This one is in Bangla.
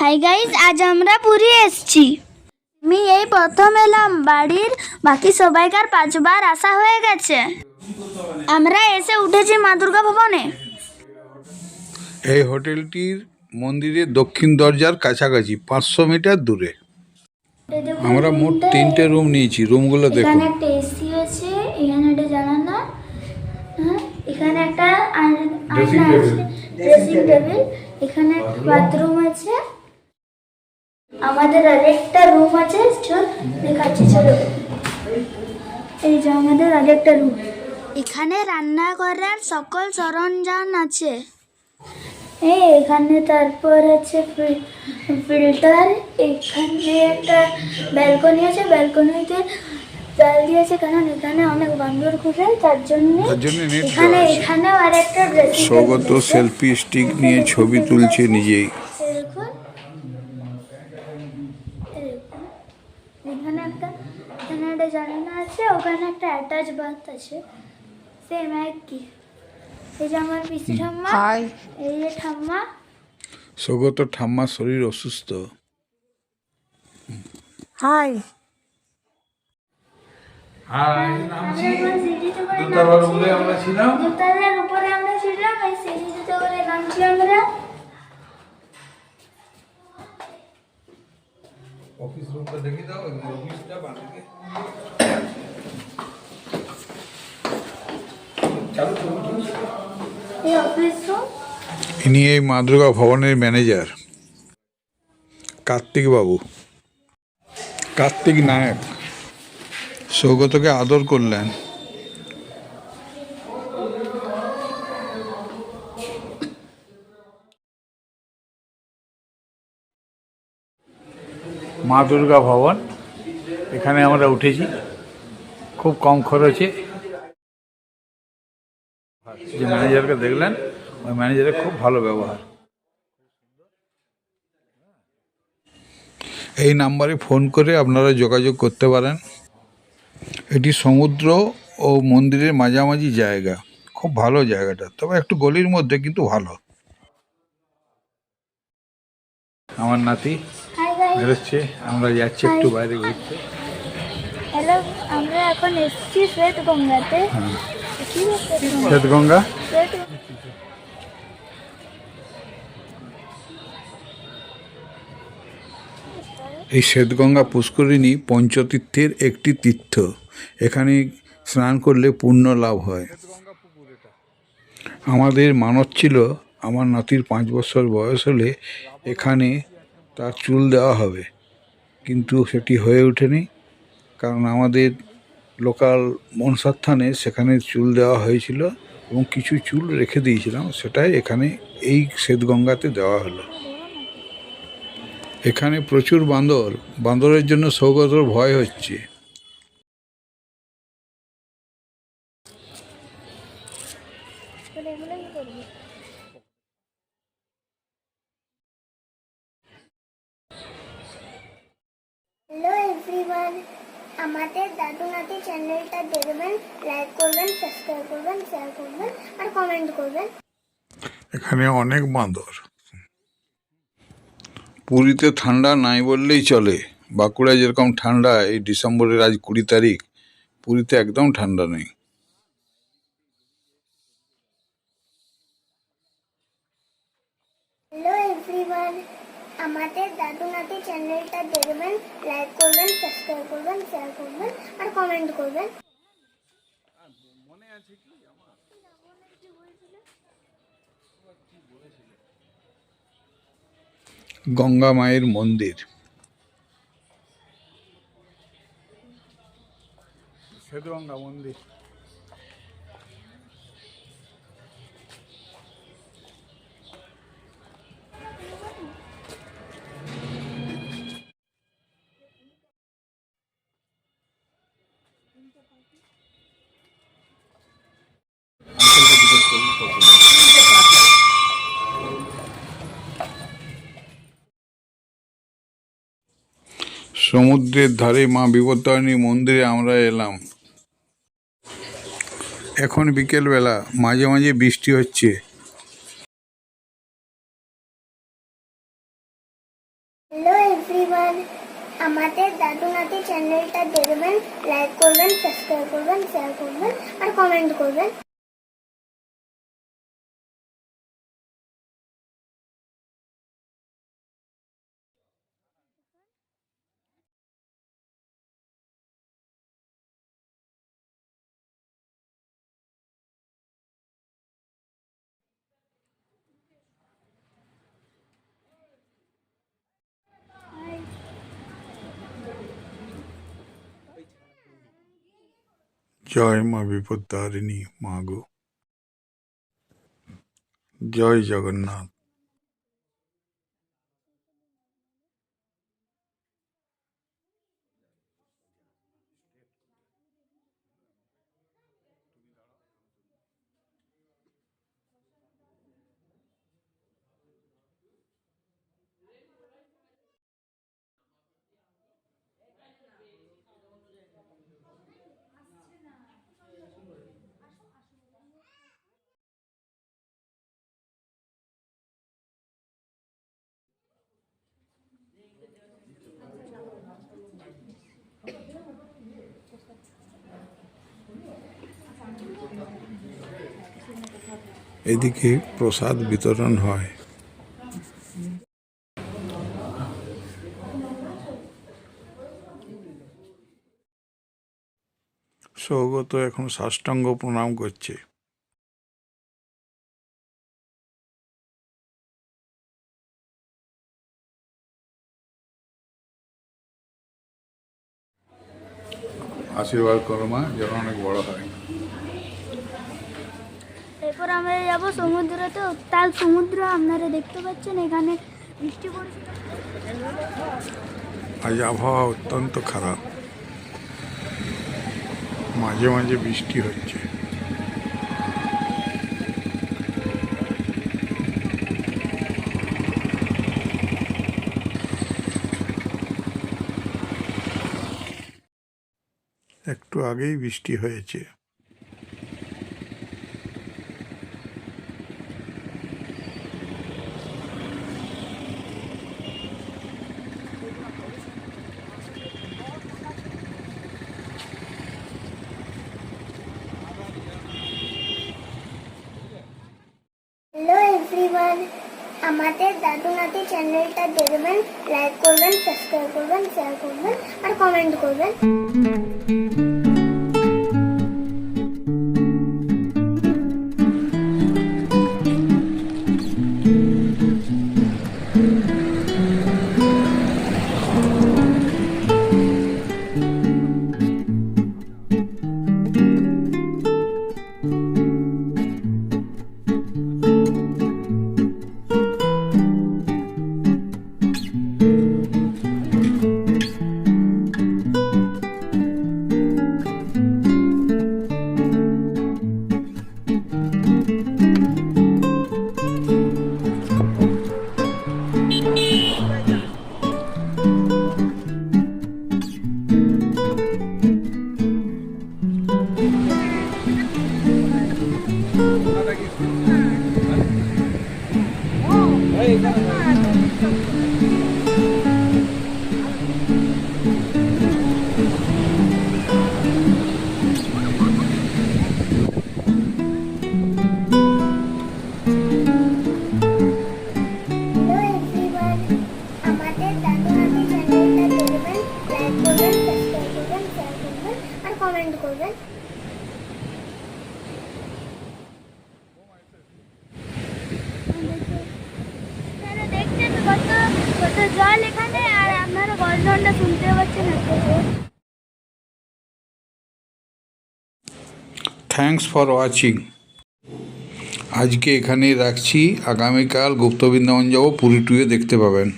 হাই গাইজ আজ আমরা পুরী এসেছি। আমি এই প্রথম এলাম বাড়ির বাকি সবাইকার পাঁচবার আসা হয়ে গেছে। আমরা এসে উঠেছি মা দুর্গা ভবনে। এই হোটেলটির মন্দিরের দক্ষিণ দরজার কাছাকাছি পাঁচশো মিটার দূরে। আমরা মোট তিনটে রুম নিয়েছি রুমগুলো এখানে দেখুন। একটা এসি আছে এখানে একটা জানালা হ্যাঁ এখানে একটা আয়না. আছে ড্রেসিং টেবিল এখানে বাথরুম আছে। আমাদের আরেকটা রুম আছে চল দেখাচ্ছি চলো। এই যে আমাদের আরেকটা রুম এখানে রান্না করার সকল সরঞ্জাম আছে। এই এখানে তারপর আছে ফিল্টার এখানে একটা ব্যালকনি আছে ব্যালকনিতে জাল দিয়েছে কারণ এখানে অনেক বান্দর ঘুরে তার জন্য এখানে এখানেও আর একটা সৌগত সেলফি স্টিক নিয়ে ছবি তুলছে নিজেই দেখুন এই দেখুন। এখানে একটা এখানে একটা জানালা আছে ওখানে একটা অ্যাটাচ বাথ আছে। সেম একই। এই যে আমার পিসি ঠাম্মা এই যে ঠাম্মা। সৌগত ঠাম্মার শরীর অসুস্থ। হাই দোতলার উপরে আমরা ছিলাম। দোতলার উপরে আমরা ছিলাম এই সিঁড়িতে করে নামছি আমরা। অফিস রুমটা দেখে দাও অফিসটা এই অফিস রুম ইনি এই মা দুর্গা ভবনের ম্যানেজার। কার্তিক বাবু কার্তিক নায়ক। সৌগতকে আদর করলেন। মা দুর্গা ভবন। এখানে আমরা উঠেছি। খুব কম খরচে। যে ম্যানেজারকে দেখলেন ওই ম্যানেজারের খুব ভালো ব্যবহার। এই নাম্বারে ফোন করে আপনারা যোগাযোগ করতে পারেন। এটি সমুদ্র ও মন্দিরের মাঝামাঝি জায়গা। খুব ভালো জায়গাটা তবে একটু গলির মধ্যে কিন্তু ভালো। আমার নাতি বেরোচ্ছে আমরা যাচ্ছি একটু বাইরে ঘুরতে। আমরা এখন এসেছি শ্বেত গঙ্গাতে হ্যাঁ। কি শ্বেত গঙ্গা? শ্বেতগঙ্গা? এই শ্বেতগঙ্গা পুষ্করিণী পঞ্চতীর্থের একটি তীর্থ। এখানে স্নান করলে পুণ্য লাভ হয়। আমাদের মানত ছিল, আমার নাতির পাঁচ বছর বয়স হলে এখানে তার চুল দেওয়া হবে। কিন্তু সেটি হয়ে ওঠেনি, কারণ আমাদের লোকাল মনসার থানে সেখানে চুল দেওয়া হয়েছিল এবং কিছু চুল রেখে দিয়েছিলাম, সেটাই এখানে এই শ্বেতগঙ্গাতে দেওয়া হলো। এখানে প্রচুর বান্দর। বান্দরের জন্য সৌগতর ভয় হচ্ছে। হ্যালো এভরিওয়ান আমাদের দাদু নাতি চ্যানেলটা দেখবেন লাইক করবেন সাবস্ক্রাইব করবেন শেয়ার করবেন আর কমেন্ট করবেন। এখানে অনেক বান্দর। পুরীতে ঠান্ডা নাই বললেই চলে। বাঁকুড়ায় যেরকম ঠান্ডা এই ডিসেম্বরের আজ কুড়ি তারিখ পুরীতে একদম ঠান্ডা নেই। আমাদের দাদু নাতি চ্যানেলটা দেখবেন লাইক করবেন সাবস্ক্রাইব করবেন শেয়ার করবেন আর কমেন্ট করবেন। গঙ্গা মায়ের মন্দির। মন্দির। সমুদ্রের ধারে মা বিপত্তারিণী মন্দিরে আমরা এলাম। এখন বিকেলবেলা, মাঝে মাঝে বৃষ্টি হচ্ছে। আমাদের দাদু নাতি চ্যানেলটা দেখবেন লাইক করবেন সাবস্ক্রাইব করবেন শেয়ার করবেন, আর কমেন্ট করবেন। জয় মা বিপত্তারিণী মা গো জয় জগন্নাথ। এদিকে প্রসাদ বিতরণ হয়। সৌগত এখন সাষ্টাঙ্গ প্রণাম করছে। আশীর্বাদ করো মা, যেন অনেক বড় হয়। এরপর আমরা যাব সমুদ্রতে উত্তাল সমুদ্র, আপনারা দেখতে পাচ্ছেন এখানে বৃষ্টি পড়ছে। আজ আবহাওয়া অত্যন্ত খারাপ। মাঝে মাঝে বৃষ্টি হচ্ছে। একটু আগেই বৃষ্টি হয়েছে হ্যালো এভরিওয়ান আমাদের দাদু নাতি চ্যানেলটা দেখবেন লাইক করবেন সাবস্ক্রাইব করবেন শেয়ার করবেন আর কমেন্ট করবেন। জল এখানে, আর আপনারা গলধনটা শুনতে পাচ্ছেন থ্যাংকস ফর ওয়াচিং আজকে এখানেই রাখছি। আগামীকাল গুপ্ত বৃন্দাবন যাব, পুরী টুয়ে দেখতে পাবেন।